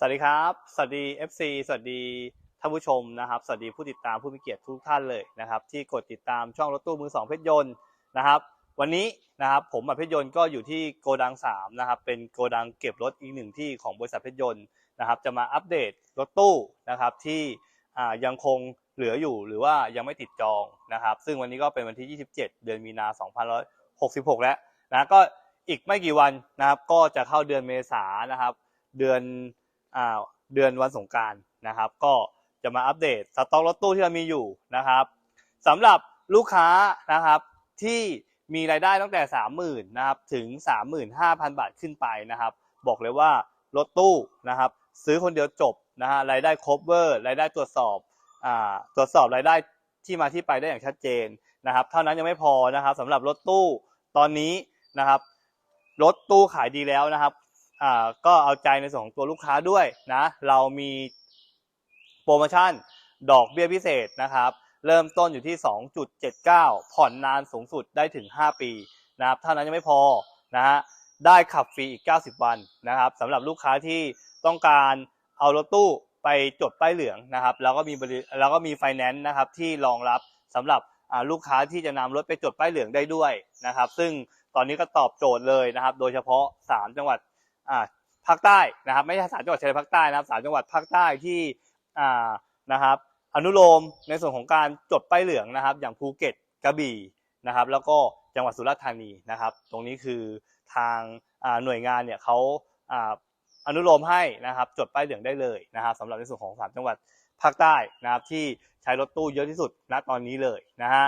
สวัสดีครับ สวัสดี FC สวัสดีท่านผู้ชมนะครับ สวัสดีผู้ติดตามผู้มีเกียรติทุกท่านเลยนะครับ ที่กดติดตามช่องรถตู้มือสองเพชรยนต์นะครับ วันนี้นะครับผมกับเพชรยนต์ก็อยู่ที่โกดัง3นะครับเป็นโกดังเก็บรถอีกหนึ่งที่ของบริษัทเพชรยนต์นะครับจะมาอัปเดตรถตู้นะครับที่ยังคงเหลืออยู่หรือว่ายังไม่ติดจองนะครับ ซึ่งวันนี้ก็เป็นวันที่ 27 เดือนมีนา2566 แล้วนะก็อีกไม่กี่วันนะครับก็จะเข้าเดือนเมษานะครับ เดือน เดือนวันสงการนะครับ ก็จะมาอัปเดตสต็อกรถตู้ที่เรามีอยู่นะครับสำหรับลูกค้านะครับที่มีรายได้ตั้งแต่ 30,000นะครับถึง 35,000 บาทขึ้นไปนะครับ บอกเลยว่ารถตู้นะครับ ซื้อคนเดียวจบนะฮะรายได้ครบเวอร์รายได้ตรวจสอบอ่าตรวจสอบรายได้ที่มาที่ไปได้อย่างชัดเจนนะครับ เท่านั้นยังไม่พอนะครับสำหรับรถตู้ตอนนี้นะครับรถตู้ขายดีแล้วนะครับ อ่าก็เอาใจในส่วนของตัวลูกค้าด้วยนะ เรามีโปรโมชั่นดอกเบี้ยพิเศษนะครับ เริ่มต้นอยู่ที่ 2.79 ผ่อนนานสูงสุดได้ถึง 5 ปีนะครับเท่านั้นยังไม่พอนะฮะได้ขับฟรีอีก 90 วันนะครับสำหรับลูกค้าที่ต้องการเอารถตู้ไปจดป้ายเหลืองนะครับ แล้วก็มีบริแล้วก็มีไฟแนนซ์นะครับที่รองรับสำหรับลูกค้าที่จะนำรถไปจดป้ายเหลืองได้ด้วยนะครับ ซึ่งตอนนี้ก็ตอบโจทย์เลยนะครับ โดยเฉพาะ 3 จังหวัด ภาคใต้นะครับ ไม่ใช่สามจังหวัดชายแดนภาคใต้นะครับสามจังหวัดภาคใต้ที่อ่านะครับอนุโลมในส่วนของการจดป้ายเหลืองนะครับ อย่างภูเก็ตกระบี่นะครับ แล้วก็จังหวัดสุราษฎร์ธานีนะครับ ตรงนี้คือทางหน่วยงานเนี่ยเขาอ่าอนุโลมให้นะครับจดป้ายเหลืองได้เลยนะครับสำหรับในส่วนของสามจังหวัดภาคใต้นะครับที่ใช้รถตู้เยอะที่สุดณตอนนี้เลยนะฮะ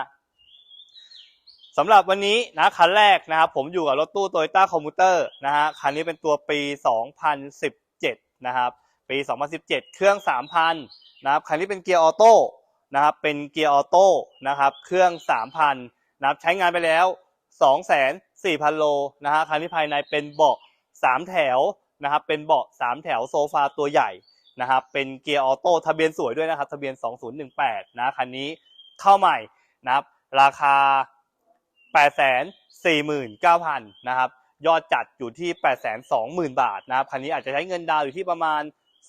สำหรับวันนี้นะคันแรกนะครับผมอยู่กับรถตู้ Toyota Commuter นะฮะคันนี้เป็นตัวปี 2017 นะครับปี 2017 เครื่อง 3,000 นะครับคันนี้เป็นเกียร์ออโต้นะครับเป็นเกียร์ออโต้นะครับเครื่อง 3,000 นะครับใช้งานไปแล้ว 2,400,000 โลนะฮะคันนี้ภายในเป็นเบาะ 3 แถวนะครับเป็นเบาะ 3 แถวโซฟาตัวใหญ่นะครับเป็นเกียร์ออโต้ทะเบียนสวยด้วยนะครับทะเบียน 2018 นะคันนี้เข้าใหม่นะครับราคา 849,000นะครับยอดจัดอยู่ที่ 820,000 บาทนะครับคันนี้อาจจะใช้เงินดาวอยู่ที่ประมาณ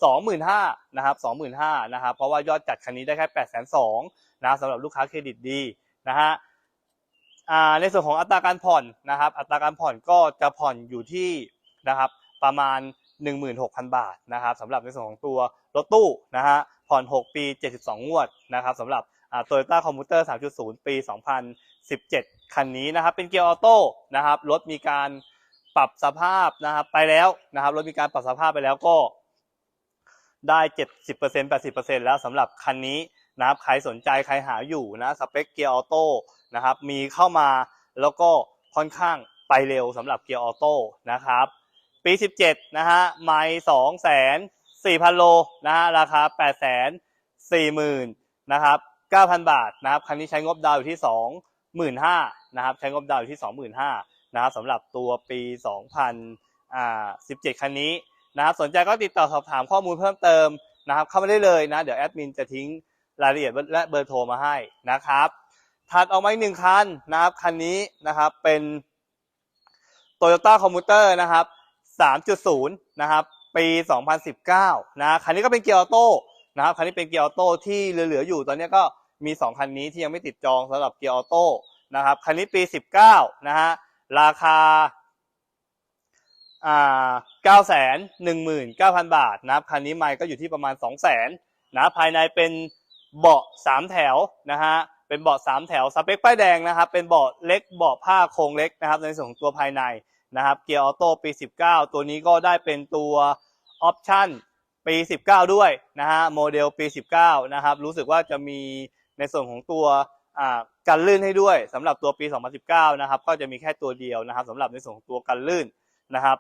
25,000นะครับ25,000นะครับเพราะว่ายอดจัดคันนี้ได้แค่802,000นะสำหรับลูกค้าเครดิตดีนะฮะในส่วนของอัตราการผ่อนนะครับอัตราการผ่อนก็จะผ่อนอยู่ที่นะครับประมาณ 16,000 บาทนะครับสำหรับในส่วนของตัวรถตู้นะฮะผ่อน 6 ปี 72 งวดนะครับสำหรับ อ่า Toyota Commuter 3.0 ปี 2017 คันนี้นะครับ เป็นเกียร์ออโต้นะครับ รถมีการปรับสภาพนะครับไปแล้วนะครับ รถมีการปรับสภาพไปแล้วก็ได้ 70% 80%แล้วสำหรับคันนี้นะครับ ใครสนใจใครหาอยู่นะสเปคเกียร์ออโต้นะครับ มีเข้ามาแล้วก็ค่อนข้างไปเร็วสำหรับเกียร์ออโต้นะครับ ปี 17 นะฮะ ไม่2แสน4,000โลนะฮะ ราคา8 4 0 0 0 0นะครับ 9,000 บาทนะครับคันนี้ใช้งบดาวอยู่ที่ 25,000นะครับใช้งบดาวอยู่ที่ 25,000นะครับสำหรับตัวปี 2017 คันนี้นะครับสนใจก็ติดต่อสอบถามข้อมูลเพิ่มเติมนะครับเข้ามาได้เลยนะเดี๋ยวแอดมินจะทิ้งรายละเอียดและเบอร์โทรมาให้นะครับถัดออกมาอีกหนึ่งคันนะครับคันนี้นะครับเป็น Toyota Commuter นะครับ 3.0 นะครับ ปี 2019 นะ คันนี้ก็เป็นเกียร์ออโต้นะครับ คันนี้เป็นเกียร์ออโต้ที่เหลือ ๆ อยู่ ตอนนี้ก็ มี 2 คันนี้ที่ยังไม่ติดจองสำหรับเกียร์ออโต้นะครับ คันนี้ปี 19 นะฮะ ราคาอ่า919,000บาทนะครับ คันนี้ไมค์ก็อยู่ที่ประมาณ200,000นะภายในเป็นเบาะ3แถวนะฮะเป็นเบาะ3แถวสเปคป้ายแดงนะครับ เป็นเบาะเล็กเบาะผ้าโครงเล็กนะครับ ในส่วนของตัวภายในนะครับ เกียร์ออโต้ปี 19 ตัวนี้ก็ได้เป็นตัวออปชั่นปี 19 ด้วยนะฮะโมเดลปี 19 นะครับ รู้สึกว่าจะมี ในส่วนของตัวอ่ากันลื่นให้ด้วยสำหรับตัวปี 2019 นะครับ ก็จะมีแค่ตัวเดียวนะครับสำหรับในส่วนของตัวกันลื่นนะครับ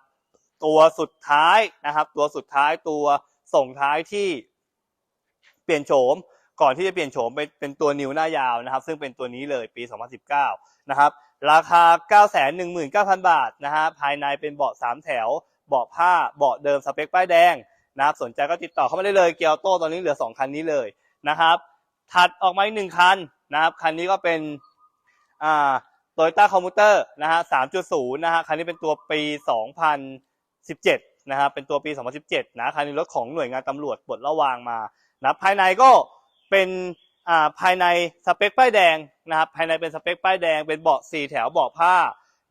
ตัวสุดท้ายนะครับ ตัวสุดท้ายตัวส่งท้ายที่เปลี่ยนโฉมก่อนที่จะเปลี่ยนโฉมเป็นเป็นตัวนิวหน้ายาวนะครับ ซึ่งเป็นตัวนี้เลยปี 2019 นะครับ ราคา 919,000 บาทนะฮะภายในเป็นเบาะ 3 แถว เบาะผ้าเบาะเดิมสเปคป้ายแดงนะครับ สนใจก็ติดต่อเข้ามาได้เลยเกียร์ออโต้ตอนนี้เหลือ 2 คันนี้เลยนะครับ ถัดออกมาอีกหนึ่งคันนะครับคันนี้ก็เป็นอ่า Toyota Commuter นะฮะ3.0นย์นะฮะคันนี้เป็นตัวปี2017นะครับเป็นตัวปี 2017 นะคันนี้รถของหน่วยงานตำรวจปลดระวางมานะภายในก็เป็นอ่าภายในสเปคป้ายแดงนะครับภายในเป็นสเปคป้ายแดง เป็นเบาะสี่แถวเบาะผ้า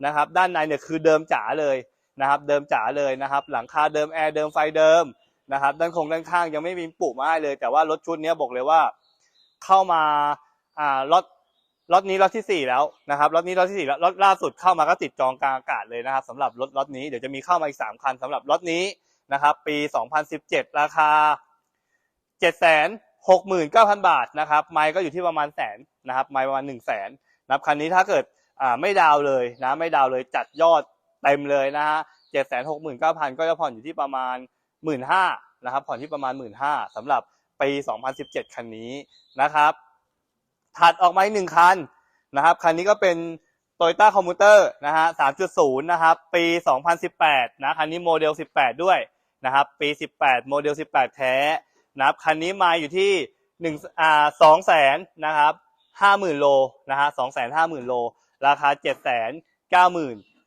นะครับด้านในเนี่ยคือเดิมจ๋าเลยนะครับเดิมจ๋าเลยนะครับหลังคาเดิมแอร์เดิมไฟเดิมนะครับด้านคงด้านข้างยังไม่มีปุมาให้เลย แต่ว่ารถชุดนี้บอกเลยว่า เข้ามาอ่ารถล็อตนี้ล็อตที่สี่แล้วนะครับล็อตนี้ล็อตที่สี่แล้วล็อตล่าสุดเข้ามาก็ติดจองกลางอากาศเลยนะครับสำหรับรถล็อตนี้เดี๋ยวจะมีเข้ามาอีกสามคันสำหรับล็อตนี้นะครับ ปี 2017 ราคา 769,000 บาทนะครับไมล์ก็อยู่ที่ประมาณแสนนะครับไมล์ประมาณ 1 0 0 0 0แสนนะครับคันนี้ถ้าเกิดอ่าไม่ดาวเลยนะไม่ดาวเลยจัดยอดเต็มเลยนะฮะ769,000 ก็จะผ่อนอยู่ที่ประมาณ 15,000นะครับผ่อนที่ประมาณ 15,000สำหรับ ปี 2017 คันนี้นะครับถัดออกมาอีกหนึ่งคันนะครับ คันนี้ก็เป็น Toyota Commuter นะฮะ 3.0 นะครับ ปี 2018 นะ คันนี้โมเดล 18 ด้วยนะครับ ปี 18 โมเดล 18 แท้นะครับ คันนี้มาอยู่ที่1อ่า2แสนนะครับ50,000 โลนะฮะ2แสน50,000 โล ราคา 7 9 9 0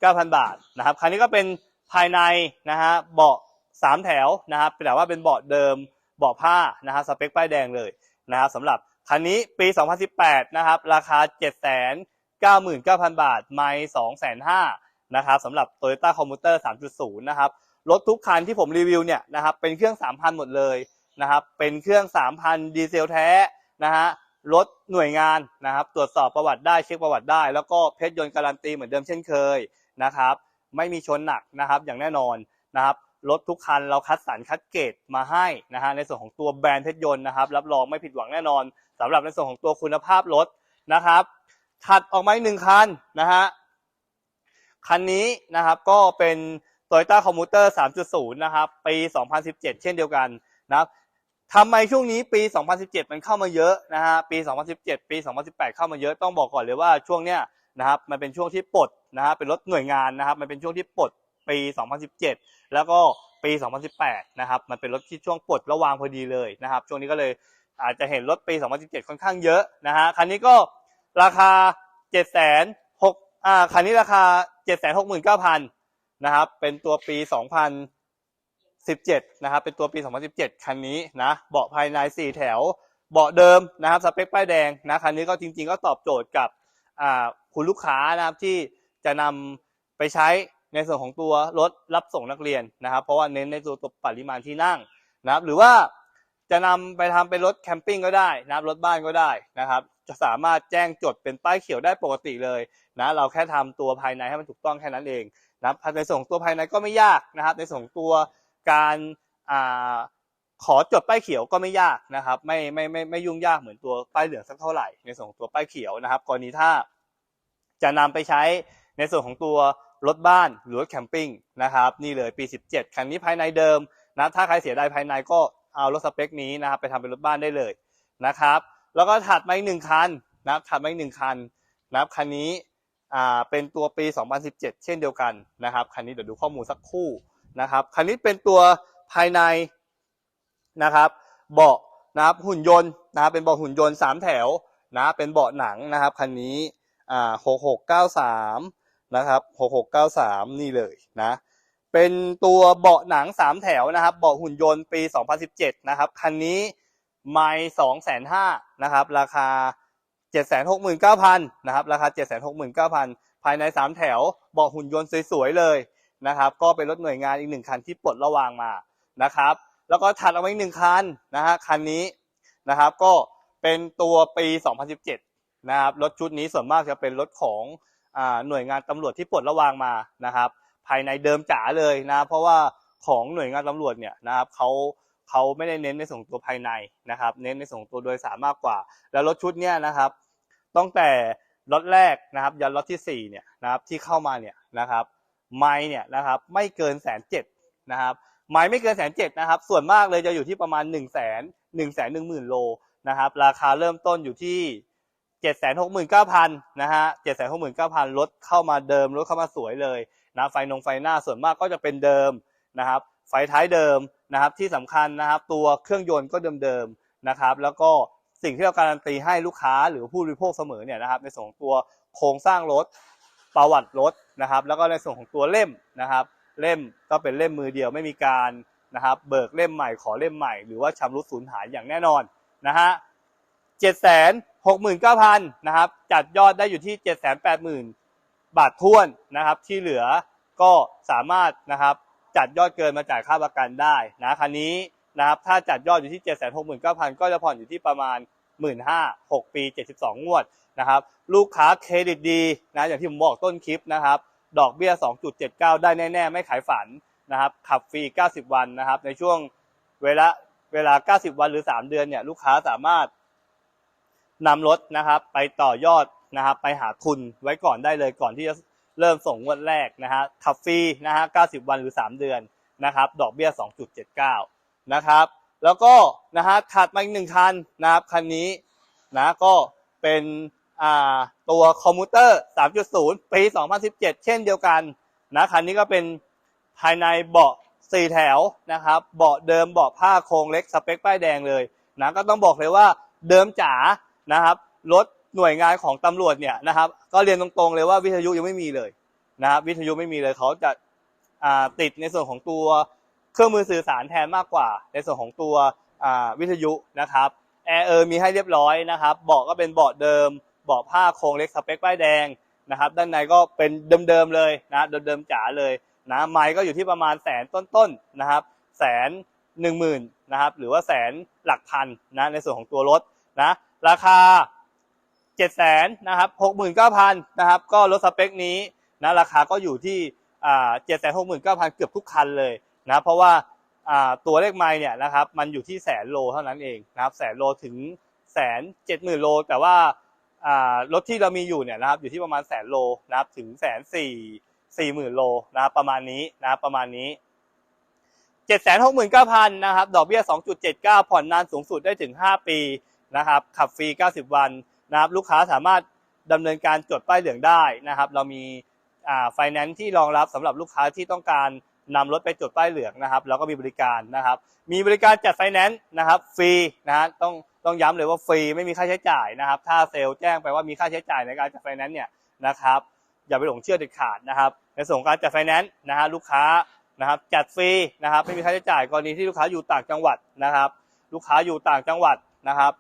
0 0 บาทนะครับ คันนี้ก็เป็นภายในนะฮะ เบาะ 3 แถวนะครับแต่ว่าเป็นเบาะเดิม บาะผ้านะฮะสเปคป้ายแดงเลยนะครับสำหรับคันนี้ปี 2018 นะครับ ราคา 799,000 บาท ไม่205,000นะครับสำหรับ Toyota Commuter 3.0 นะครับ รถทุกคันที่ผมรีวิวเนี่ยนะครับเป็นเครื่อง 3,000 หมดเลยนะครับ เป็นเครื่อง 3,000 ดีเซลแท้นะฮะ รถหน่วยงานนะครับ ตรวจสอบประวัติได้เช็คประวัติได้ แล้วก็เพชรยนต์การันตีเหมือนเดิมเช่นเคยนะครับ ไม่มีชนหนักนะครับอย่างแน่นอนนะครับ รถทุกคันเราคัดสรรคัดเกรดมาให้นะฮะในส่วนของตัวแบรนด์เพชรยนต์นะครับ รับรองไม่ผิดหวังแน่นอนสำหรับในส่วนของตัวคุณภาพรถนะครับ ถัดออกมาอีกหนึ่งคันนะฮะคันนี้นะครับก็เป็น Toyota Commuter 3.0 นะครับ ปี 2017 เช่นเดียวกันนะครับทำไมช่วงนี้ปี 2017 มันเข้ามาเยอะนะฮะปี 2017 ปี 2018 เข้ามาเยอะต้องบอกก่อนเลยว่าช่วงเนี้ยนะครับมันเป็นช่วงที่ปลดนะฮะเป็นรถหน่วยงานนะครับ มันเป็นช่วงที่ปลด ปี 2017 แล้วก็ปี 2018 นะครับ มันเป็นรถที่ช่วงปลดระวางพอดีเลยนะครับ ช่วงนี้ก็เลยอาจจะเห็นรถปี 2017 ค่อนข้างเยอะนะฮะ คันนี้ก็ราคา 7 6 0 0 0อ่า คันนี้ราคา 769,000 นะครับ เป็นตัวปี 2017 นะครับ เป็นตัวปี 2017 คันนี้นะ เบาะภายใน 4 แถว เบาะเดิมนะครับ สเปคป้ายแดงนะ คันนี้ก็จริง ๆ ก็ตอบโจทย์กับคุณลูกค้านะครับที่จะนำไปใช้ ในส่วนของตัวรถรับส่งนักเรียนนะครับ เพราะว่าเน้นในตัวตัวปริมาณที่นั่งนะครับ หรือว่าจะนำไปทำเป็นรถแคมปิ้งก็ได้นะครับรถบ้านก็ได้นะครับ จะสามารถแจ้งจดเป็นป้ายเขียวได้ปกติเลยนะเราแค่ทำตัวภายในให้มันถูกต้องแค่นั้นเองนะครับในส่วนของตัวภายในก็ไม่ยากนะครับ ในส่วนของตัวการอขอจดป้ายเขียวก็ไม่ยากนะครับ ไม่ไม่ไม่ไม่ยุ่งยากเหมือนตัวป้ายเหลืองสักเท่าไหร่ในส่วนของตัวป้ายเขียวนะครับ กรณีถ้าจะนำไปใช้ในส่วนของตัว รถบ้านหรือรถแคมปิ้งนะครับนี่เลยปี 17 คันนี้ภายในเดิมนะถ้าใครเสียดายภายในก็เอารถสเปคนี้นะครับไปทำเป็นรถบ้านได้เลยนะครับ แล้วก็ถัดมาอีกหนึ่งคันนับถัดมาอีกหนึ่งคันนับคันนี้อ่าเป็นตัวปี 2017 เช่นเดียวกันนะครับคันนี้เดี๋ยวดูข้อมูลสักคู่นะครับคันนี้เป็นตัวภายในนะครับเบาะนะครับหุ่นยนต์นะครับเป็นเบาะหุ่นยนต์ 3 แถวนะเป็นเบาะหนังนะครับคันนี้อ่า6693 นะครับหกหกเก้าสามนี่เลยนะ เป็นตัวเบาะหนังสามแถวนะครับ เบาะหุ่นยนต์ปี 2017 นะครับ คันนี้ไม่สองแสนห้านะครับ ราคา 769,000นะครับ ราคา 769,000 ภายในสามแถว เบาะหุ่นยนต์สวยๆ เลยนะครับ ก็เป็นรถหน่วยงานอีกหนึ่งคันที่ปลดระวางมานะครับ แล้วก็ถัดออกมาอีกหนึ่งคันนะฮะ คันนี้นะครับ ก็เป็นตัวปี 2017 นะครับ รถชุดนี้ส่วนมากจะเป็นรถของ หน่วยงานตำรวจที่ปลดระวางมานะครับ ภายในเดิมจ๋าเลยนะ เพราะว่าของหน่วยงานตำรวจเนี่ยนะครับเขาเขาไม่ได้เน้นในส่งตัวภายในนะครับ เน้นในส่งตัวโดยสารมากกว่า แล้วรถชุดเนี้ยนะครับตั้งแต่รถแรกนะครับยันรถที่สี่เนี่ยนะครับที่เข้ามาเนี่ยนะครับไม่เนี่ยนะครับไม่เกินแสนเจ็ดนะครับไม่ไม่เกินแสนเจ็ดนะครับ ส่วนมากเลยจะอยู่ที่ประมาณหนึ่งแสนหนึ่งแสนหนึ่งหมื่นโลนะครับ ราคาเริ่มต้นอยู่ที่ 769,000นเก้าพันนะฮะ769,000รถเข้ามาเดิมรถเข้ามาสวยเลยนะไฟนงไฟหน้าส่วนมากก็จะเป็นเดิมนะครับ ไฟท้ายเดิมนะครับที่สำคัญนะครับ ตัวเครื่องยนต์ก็เดิมๆนะครับ แล้วก็สิ่งที่เราการันตีให้ลูกค้าหรือผู้บริโภคเสมอเนี่ยนะครับ ในส่วนของตัวโครงสร้างรถประวัติรถนะครับ แล้วก็ในส่วนของตัวเล่มนะครับ เล่มก็เป็นเล่มมือเดียวไม่มีการนะครับ เบิกเล่มใหม่ขอเล่มใหม่ หรือว่าชำรุดสูญหายอย่างแน่นอนนะฮะ เจ็ดแสนหกหมื่นเก้าพันนะครับ จัดยอดได้อยู่ที่เจ็ดแสนแปดหมื่นบาทท้วนนะครับ ที่เหลือก็สามารถนะครับจัดยอดเกินมาจ่ายค่าประกันได้นะคันนี้นะครับถ้าจัดยอดอยู่ที่เจ็ดแสนหกหมื่นเก้าพันก็จะผ่อนอยู่ที่ประมาณหมื่นห้าหกปีเจ็ดสิบสองงวดนะครับ ลูกค้าเครดิตดีนะอย่างที่ผมบอกต้นคลิปนะครับ ดอกเบี้ย 2.79 ได้แน่ ๆ ไม่ขายฝันนะครับ ขับฟรี 90 วันนะครับ ในช่วงเวลาเวลา 90 วันหรือ 3 เดือนเนี่ยลูกค้าสามารถ นำรถนะครับ ไปต่อยอดนะครับ ไปหาทุนไว้ก่อนได้เลยก่อนที่จะเริ่มส่งงวดแรกนะฮะขับฟรีนะฮะ90 วันหรือ 3 เดือนนะครับ ดอกเบี้ย 2.79 นะครับ แล้วก็นะฮะถัดมาอีกหนึ่งคันนะครับคันนี้นะก็เป็นอ่าตัวคอมมูเตอร์ 3.0 ปี 2017 เช่นเดียวกันนะคันนี้ก็เป็นภายในเบาะ4แถวนะครับ เบาะเดิมเบาะผ้าโครงเล็กสเปคป้ายแดงเลยนะก็ต้องบอกเลยว่าเดิมจ๋า นะครับรถหน่วยงานของตำรวจเนี่ยนะครับ ก็เรียนตรงๆเลยว่าวิทยุยังไม่มีเลยนะครับ วิทยุไม่มีเลยเขาจะาติดในส่วนของตัวเครื่องมือสื่อสารแทนมากกว่า ในส่วนของตัววิทยุนะครับแอร์เออมีให้เรียบร้อยนะครับเบาะก็เป็นเบาะเดิมเบาะผ้าโครงเล็กสเปคป้ายแดงนะครับ ด้านในก็เป็นเดิมๆเลยนะเดิมๆจ๋าเลยนะไม้ก็อยู่ที่ประมาณแสนต้นๆนะครับแสนหนึ่งหมื่นนะครับหรือว่าแสนหลักพันนะในส่วนของตัวรถนะ ราคาเจ็ดแสนนะครับหกหมื่นเก้าพันนะครับก็รถสเปคนี้นะราคาก็อยู่ที่เจ็ดแสนหกหมื่นเก้าพันเกือบทุกคันเลยนะเพราะว่าตัวเลขไมล์เนี่ยนะครับมันอยู่ที่แสนโลเท่านั้นเองนะครับแสนโลถึงแสนเจ็ดหมื่นโล แต่ว่าอ่ารถที่เรามีอยู่เนี่ยนะครับอยู่ที่ประมาณแสนโลนะครับถึงแสนสี่สี่หมื่นโลนะครับประมาณนี้นะครับประมาณนี้เจ็ดแสนหกหมื่นเก้าพันนะครับดอกเบี้ยสองจุดเจ็ดเก้าผ่อนนานสูงสุดได้ถึงห้าปี นะครับขับฟรีเก้าสิบวันนะครับลูกค้าสามารถดำเนินการจดป้ายเหลืองได้นะครับ เรามีอ่าไฟแนนซ์ที่รองรับสำหรับลูกค้าที่ต้องการนำรถไปจดป้ายเหลืองนะครับแล้วก็มีบริการนะครับ มีบริการจัดไฟแนนซ์นะครับฟรีนะฮะต้องต้องย้ำเลยว่าฟรีไม่มีค่าใช้จ่ายนะครับ ถ้าเซลล์แจ้งไปว่ามีค่าใช้จ่ายในการจัดไฟแนนซ์เนี่ยนะครับ อย่าไปหลงเชื่อเด็ดขาดนะครับ ในส่วนของการจัดไฟแนนซ์นะฮะลูกค้านะครับจัดฟรีนะครับไม่มีค่าใช้จ่ายกรณีที่ลูกค้าอยู่ต่างจังหวัดนะครับ ลูกค้าอยู่ต่างจังหวัดนะครับ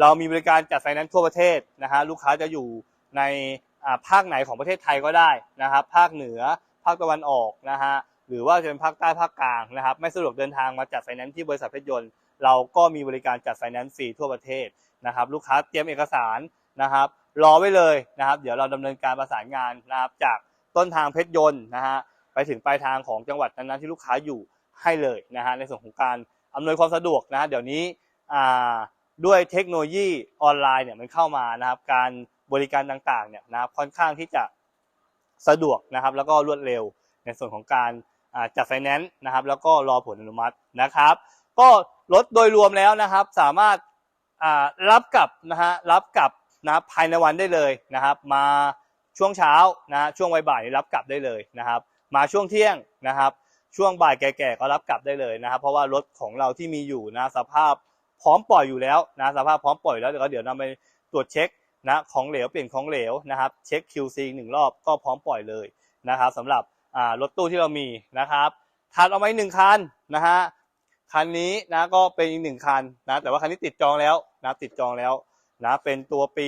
เรามีบริการจัดไฟแนนซ์ทั่วประเทศนะฮะลูกค้าจะอยู่ในภาคไหนของประเทศไทยก็ได้นะครับ ภาคเหนือภาคตะวันออกนะฮะหรือว่าจะเป็นภาคใต้ภาคกลางนะครับ ไม่สะดวกเดินทางมาจัดไฟแนนซ์ที่บริษัทเพชรยนต์เราก็มีบริการจัดไฟแนนซ์ฟรีทั่วประเทศนะครับ ลูกค้าเตรียมเอกสารนะครับ รอไว้เลยนะครับ เดี๋ยวเราดำเนินการประสานงานนะครับจากต้นทางเพชรยนต์นะฮะไปถึงปลายทางของจังหวัดนั้นๆที่ลูกค้าอยู่ให้เลยนะฮะในส่วนของการอำนวยความสะดวกนะฮะเดี๋ยวนี้อ่า ด้วยเทคโนโลยีออนไลน์เนี่ยมันเข้ามานะครับ การบริการต่างๆเนี่ยนะครับค่อนข้างที่จะสะดวกนะครับ แล้วก็รวดเร็วในส่วนของการจัดไฟแนนซ์นะครับ แล้วก็รอผลอนุมัตินะครับ ก็รถโดยรวมแล้วนะครับ สามารถรับกลับนะฮะรับกลับนะครับภายในวันได้เลยนะครับ มาช่วงเช้านะช่วงบ่ายๆรับกลับได้เลยนะครับ มาช่วงเที่ยงนะครับ ช่วงบ่ายแก่ๆก็รับกลับได้เลยนะครับ เพราะว่ารถของเราที่มีอยู่นะสภาพ พร้อมปล่อยอยู่แล้วนะสภาพพร้อมปล่อยแล้วเดี๋ยวก็เดี๋ยวนำไปตรวจเช็คนะของเหลวเปลี่ยนของเหลวนะครับเช็ค QC อีกหนึ่งรอบก็พร้อมปล่อยเลยนะครับสำหรับรถตู้ที่เรามีนะครับถัดออาอีกหนึ่งคันนะฮะคันนี้นะก็เป็นอีกหนึ่งคันนะแต่ว่าคันนี้ติดจองแล้วนะติดจองแล้วนะเป็นตัวปี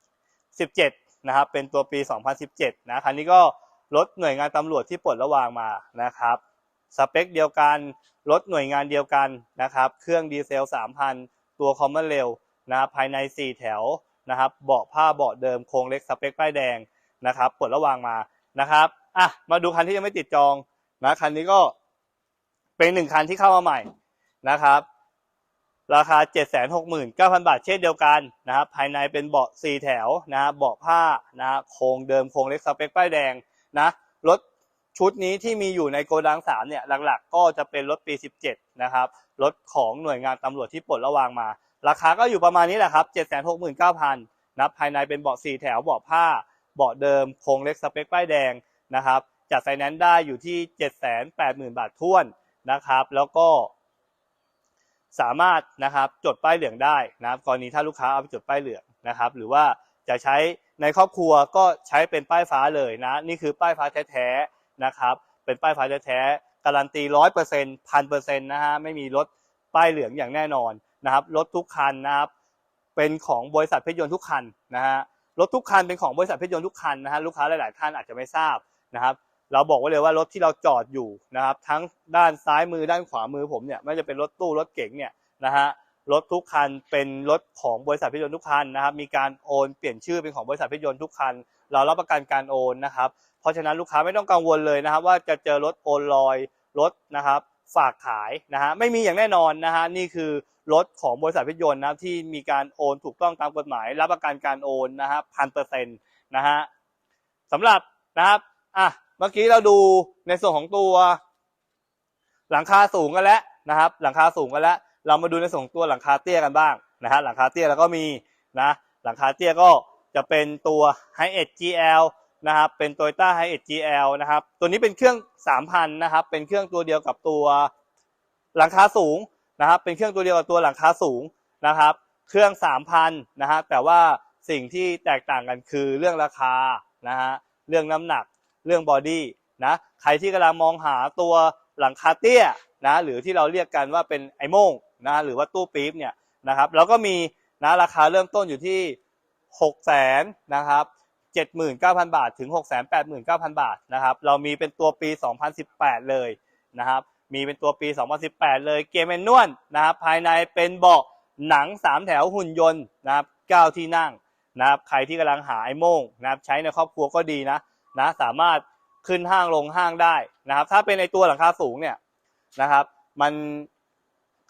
2017นะครับเป็นตัวปี 2017นะคันนี้ก็รถหน่วยงานตำรวจที่ปลดระวางมานะครับ สเปคเดียวกัน รถหน่วยงานเดียวกันนะครับ เครื่องดีเซล 3,000 ตัวคอมมอนเร็วนะภายใน 4 แถวนะครับ เบาะผ้าเบาะเดิมโครงเล็กสเปคป้ายแดงนะครับปลดระวางมานะครับอะมาดูคันที่ยังไม่ติดจองนะคันนี้ก็เป็นหนึ่งคันที่เข้ามาใหม่นะครับ ราคา 769,000 บาทเช่นเดียวกันนะครับภายในเป็นเบาะ4แถวนะเบาะผ้านะโครงเดิมโครงเล็กสเปคป้ายแดงนะรถ ชุดนี้ที่มีอยู่ในโกดัง3เนี่ยหลักๆ ก็จะเป็นรถปี 17 นะครับรถของหน่วยงานตำรวจที่ปลดระวางมา ราคาก็อยู่ประมาณนี้แหละครับ 769,000นะภายในเป็นเบาะ4แถวเบาะผ้าเบาะเดิมโครงเล็กสเปคป้ายแดงนะครับจัดไฟแนนซ์ได้อยู่ที่ 780,000 บาทท้วนนะครับ แล้วก็สามารถนะครับจดป้ายเหลืองได้นะครับกรณีถ้าลูกค้าเอาไปจดป้ายเหลืองนะครับ หรือว่าจะใช้ในครอบครัวก็ใช้เป็นป้ายฟ้าเลยนะ นี่คือป้ายฟ้าแท้ นะครับ เป็นป้ายไฟแท้ๆการันตีร้อยเปอร์เซ็นต์พันเปอร์เซ็นต์นะฮะไม่มีรถป้ายเหลืองอย่างแน่นอนนะครับรถทุกคันนะครับเป็นของบริษัทเพชรยนต์ทุกคันนะฮะรถทุกคันเป็นของบริษัทเพชรยนต์ทุกคันนะฮะลูกค้าหลาย ๆ ท่านอาจจะไม่ทราบนะครับ เราบอกไว้เลยว่ารถที่เราจอดอยู่นะครับ ทั้งด้านซ้ายมือด้านขวามือผมเนี่ยไม่ว่าจะเป็นรถตู้รถเก๋งเนี่ยนะฮะรถทุกคันเป็นรถของบริษัทเพชรยนต์ทุกคันนะครับ มีการโอนเปลี่ยนชื่อเป็นของบริษัทเพชรยนต์ทุกคัน เรารับประกันการโอนนะครับ ราะฉะนั้นลูกค้าไม่ต้องกังวลเลยนะครับ ว่าจะเจอรถโอนลอยรถนะครับ ฝากขายนะฮะไม่มีอย่างแน่นอนนะฮะนี่คือรถของบริษัทพชรยนต์นะที่มีการโอนถูกต้องตามกฎหมาย รับประกันการโอนนะฮะพันเปอร์เซ็นต์นะฮะสำหรับนะครับอะเมื่อกี้เราดูในส่วนของตัว หลังคาสูงกันแล้วนะครับ หลังคาสูงกันแล้ว เรามาดูในส่วนตัวหลังคาเตี้ยกันบ้างนะฮะหลังคาเตี้ยแล้วก็มีนะหลังคาเตี้ยก็จะเป็นตัว h i 1 GL นะครับเป็น Toyota h i 1 GL นะครับตัวนี้เป็นเครื่อง 3,000นะครับเป็นเครื่องตัวเดียวกับตัวหลังคาสูงนะครับเป็นเครื่องตัวเดียวกับตัวหลังคาสูงนะครับ เครื่อง 3,000นะฮะแต่ว่าสิ่งที่แตกต่างกันคือเรื่องราคานะฮะเรื่องน้ำหนักเรื่องบอดี้นะใครที่กำลังมองหาตัวหลังคาเตี้ยนะหรือที่เราเรียกกันว่าเป็นไอโมงนะหรือว่าตู้ปี๊บเนี่ยนะครับแล้วก็มีนะราคาเริ่มต้นอยู่ที่ 6 0แสนนะครับ 79,000 บาท ถึง 6 8 9 0 0 0 บาทนะครับ เรามีเป็นตัวปี 2018 เลยนะครับ มีเป็นตัวปี 2018 เลยเกมแมนนวลนะครับ ภายในเป็นเบาะหนัง 3 แถวหุ่นยนต์นะครับ 9 ที่นั่งนะครับ ใครที่กำลังหาไอ้โม่งนะครับ ใช้ในครอบครัวก็ดีนะนะ สามารถขึ้นห้างลงห้างได้นะครับ ถ้าเป็นในตัวหลังคาสูงเนี่ยนะครับ มัน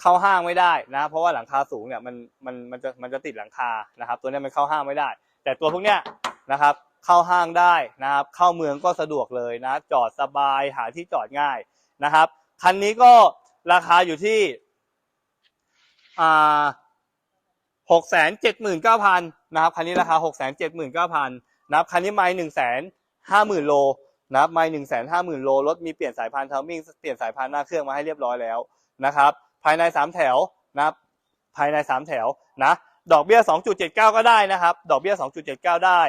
เข้าห้างไม่ได้นะ เพราะว่าหลังคาสูงเนี่ยมันมันมันจะมันจะติดหลังคานะครับ ตัวเนี้ยมันเข้าห้างไม่ได้ แต่ตัวพวกเนี้ย นะครับ เข้าห้างได้นะครับ เข้าเมืองก็สะดวกเลยนะ จอดสบายหาที่จอดง่ายนะครับ คันนี้ก็ราคาอยู่ที่อ่าหกแสนเจ็ดหมื่นเก้าพันนะครับ คันนี้ราคาหกแสนเจ็ดหมื่นเก้าพันนะครับ คันนี้ไม่หนึ่งแสนห้าหมื่นโลนะครับไม่หนึ่งแสนห้าหมื่นโล รถมีเปลี่ยนสายพานเทอร์มิ่งเปลี่ยนสายพานหน้าเครื่องมาให้เรียบร้อยแล้วนะครับ ภายในสามแถวนะครับ ภายในสามแถวนะ ดอกเบี้ย2.79ก็ได้นะครับ ดอกเบี้ย2.79ได้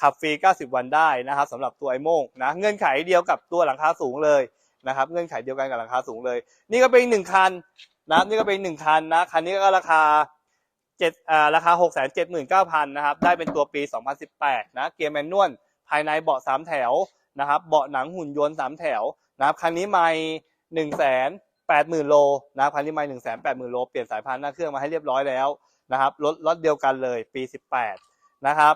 ขับฟรี 90 วันได้นะครับสำหรับตัวไอโม่งนะเงื่อนไขเดียวกับตัวหลังคาสูงเลยนะครับเงื่อนไขเดียวกันกับหลังคาสูงเลย นี่ก็เป็นอีกหนึ่งคันนะครับนี่ก็เป็นหนึ่งคันนะคันนี้ก็ราคาเจ็ดอ่าราคา 6 7 9 0 0 0นะครับได้เป็นตัวปี 2018 นะเกียร์แมนนวลภายในเบาะ 3 แถวนะครับเบาะหนังหุ่นยนต์ 3 แถวนะครับคันนี้ไม่หนึ่งแสนแปดหมื่นโลนะครับคันนี้ไม่หนึ่งแสนแปดหมื่นโลเปลี่ยนสายพานหน้าเครื่องมาให้เรียบร้อยแล้วนะครับรถรถเดียวกันเลยปี 18 นะครับ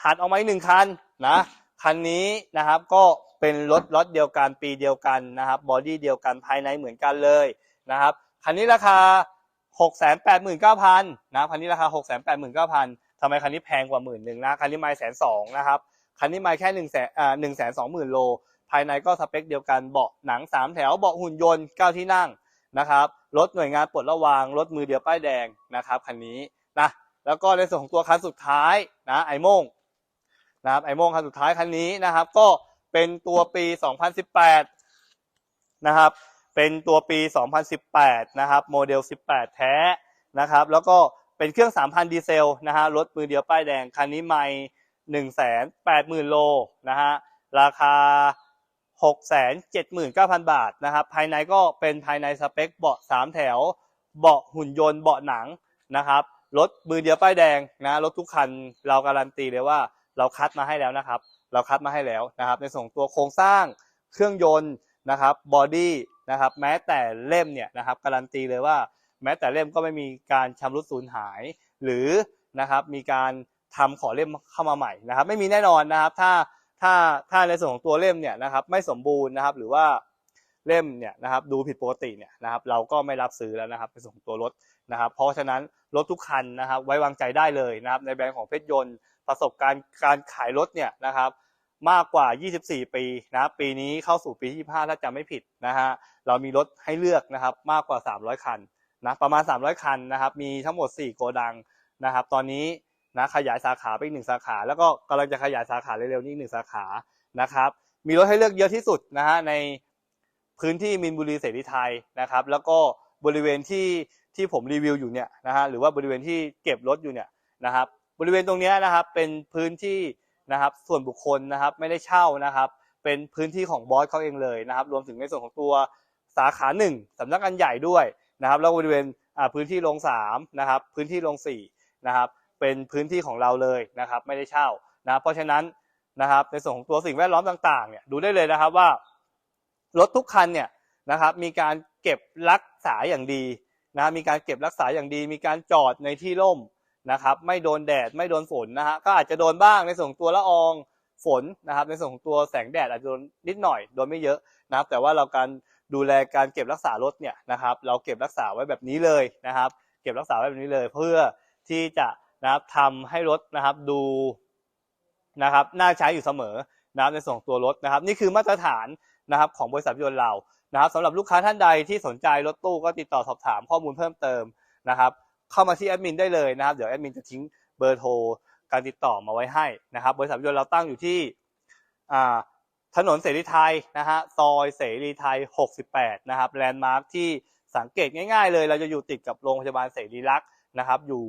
ถัดออกมาอีกหนึ่งคันนะคันนี้นะครับก็เป็นรถรถเดียวกันปีเดียวกันนะครับบอดี้เดียวกันภายในเหมือนกันเลยนะครับคันนี้ราคา 6 8 9 0 0 0นะครับคันนี้ราคา 6 8 9 0 0 0ทำไมคันนี้แพงกว่าหมื่นหนึ่งนะคันนี้ไม่แสนสองนะครับคันนี้ไม่แค่หนึ่งแสนอ่าหนึ่งแสนสองหมื่นโล ภายในก็สเปคเดียวกันเบาะหนัง 3 แถวเบาะหุ่นยนต์ 9 ที่นั่งนะครับรถหน่วยงานปลดระวางรถมือเดียวป้ายแดงนะครับคันนี้นะแล้วก็ในส่วนของตัวคันสุดท้ายนะไอโมง นะครับไอโมงคันสุดท้ายคันนี้นะครับ ก็เป็นตัวปี 2018 นะครับ เป็นตัวปี 2018 นะครับ โมเดล 18 แท้นะครับ แล้วก็เป็นเครื่อง 3,000 ดีเซลนะฮะรถมือเดียวป้ายแดง คันนี้ไม่180,000 โลนะฮะราคา 679,000 บาทนะครับ ภายในก็เป็นภายในสเปคเบาะ 3 แถว เบาะหุ่นยนต์เบาะหนังนะครับรถมือเดียวป้ายแดงนะรถทุกคันเราการันตีเลยว่า เราคัดมาให้แล้วนะครับ เราคัดมาให้แล้วนะครับ ในส่วนของตัวโครงสร้างเครื่องยนต์นะครับบอดี้นะครับแม้แต่เล่มเนี่ยนะครับการันตีเลยว่า แม้แต่เล่มก็ไม่มีการชำรุดสูญหาย หรือนะครับมีการทำขอเล่มเข้ามาใหม่นะครับ ไม่มีแน่นอนนะครับ ถ้าถ้าถ้าในส่วนของตัวเล่มเนี่ยนะครับไม่สมบูรณ์นะครับหรือว่าเล่มเนี่ยนะครับดูผิดปกติเนี่ยนะครับเราก็ไม่รับซื้อแล้วนะครับในส่วนของตัวรถนะครับ เพราะฉะนั้นรถทุกคันนะครับไว้วางใจได้เลยนะครับในแบรนด์ของเพชรยนต์ ประสบการณ์การขายรถเนี่ยนะครับมากกว่า 24 ปีนะปีนี้เข้าสู่ปีที่5ถ้าจำไม่ผิดนะฮะเรามีรถให้เลือกนะครับมากกว่า 300 คันนะประมาณ 300 คันนะครับมีทั้งหมด 4 โกดังนะครับตอนนี้นะขยายสาขาไปอีกหนึ่งสาขา แล้วก็กำลังจะขยายสาขาเร็วๆนี้อีกหนึ่งสาขานะครับมีรถให้เลือกเยอะที่สุดนะฮะในพื้นที่มินบุรีเสรีไทยนะครับแล้วก็บริเวณที่ที่ผมรีวิวอยู่เนี่ยนะฮะหรือว่าบริเวณที่เก็บรถอยู่เนี่ยนะครับ บริเวณตรงนี้นะครับเป็นพื้นที่นะครับส่วนบุคคลนะครับไม่ได้เช่านะครับ เป็นพื้นที่ของบอสเขาเองเลยนะครับ รวมถึงในส่วนของตัวสาขาหนึ่งสำนักงานใหญ่ด้วยนะครับ แล้วบริเวณพื้นที่โรงสามนะครับ พื้นที่โรงสี่นะครับเป็นพื้นที่ของเราเลยนะครับ ไม่ได้เช่านะเพราะฉะนั้นนะครับในส่วนของตัวสิ่งแวดล้อมต่างๆเนี่ยดูได้เลยนะครับว่ารถทุกคันเนี่ยนะครับมีการเก็บรักษาอย่างดีนะมีการเก็บรักษาอย่างดี มีการจอดในที่ร่ม นะครับไม่โดนแดดไม่โดนฝนนะฮะก็อาจจะโดนบ้างในส่วนของตัวละอองฝนนะครับ ในส่วนของตัวแสงแดดอาจจะโดนนิดหน่อยโดนไม่เยอะนะครับ แต่ว่าเราการดูแลการเก็บรักษารถเนี่ยนะครับ เราเก็บรักษาไว้แบบนี้เลยนะครับ เก็บรักษาไว้แบบนี้เลยเพื่อที่จะนะครับทำให้รถนะครับดูนะครับน่าใช้อยู่เสมอนะครับในส่วนของตัวรถนะครับ นี่คือมาตรฐานนะครับของบริษัทยนต์เรานะครับสำหรับลูกค้าท่านใดที่สนใจรถตู้ก็ติดต่อสอบถามข้อมูลเพิ่มเติมนะครับ เข้ามาที่แอดมินได้เลยนะครับ เดี๋ยวแอดมินจะทิ้งเบอร์โทรการติดต่อมาไว้ให้นะครับ บริษัทยนต์เราตั้งอยู่ที่ถนนเสรีไทยนะฮะซอยเสรีไทย 68 นะครับแลนด์มาร์คที่สังเกตง่ายๆเลย เราจะอยู่ติดกับโรงพยาบาลเสรีรักษ์นะครับ อยู่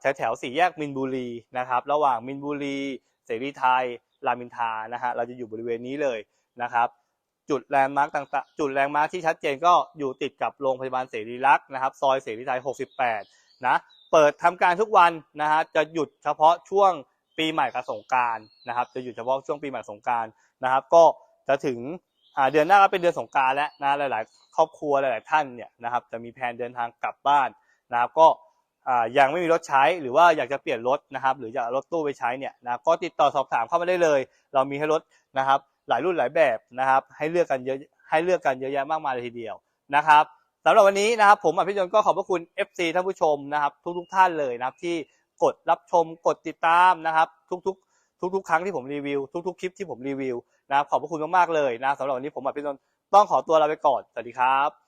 แถวแถวๆสี่แยกมินบุรีนะครับ ระหว่างมินบุรี เสรีไทยรามินทานะฮะเราจะอยู่บริเวณนี้เลยนะครับ จุดแลนด์มาร์กต่างๆ จุดแลนด์มาร์กที่ชัดเจนก็อยู่ติดกับโรงพยาบาลเสรีรักษ์นะครับ ซอยเสรีไทย 68 นะ เปิดทำการทุกวันนะฮะ จะหยุดเฉพาะช่วงปีใหม่กับสงการนะครับ จะหยุดเฉพาะช่วงปีใหม่สงการนะครับ ก็จะถึงเดือนหน้าก็เป็นเดือนสงการแล้วนะ หลาย ๆ ครอบครัวหลาย ๆ ท่านเนี่ยนะครับ จะมีแผนเดินทางกลับบ้านนะครับ ก็ยังไม่มีรถใช้หรือว่าอยากจะเปลี่ยนรถนะครับ หรือจะเอารถตู้ไปใช้เนี่ยนะ ก็ติดต่อสอบถามเข้ามาได้เลย เรามีให้รถนะครับ หลายรุ่นหลายแบบนะครับ ให้เลือกกันเยอะให้เลือกกันเยอะแยะมากมายเลยทีเดียวนะครับสำหรับวันนี้นะครับผมอภิยนก็ขอบพระคุณ FC ท่านผู้ชมนะครับ ทุกๆท่านเลยนะครับที่กดรับชมกดติดตามนะครับ ทุกๆ ทุกๆ ครั้งที่ผมรีวิว ทุกๆ คลิปที่ผมรีวิวนะครับขอบพระคุณมากๆเลยนะสำหรับวันนี้ผมอภิยนต้องขอตัวลาไปก่อนสวัสดีครับ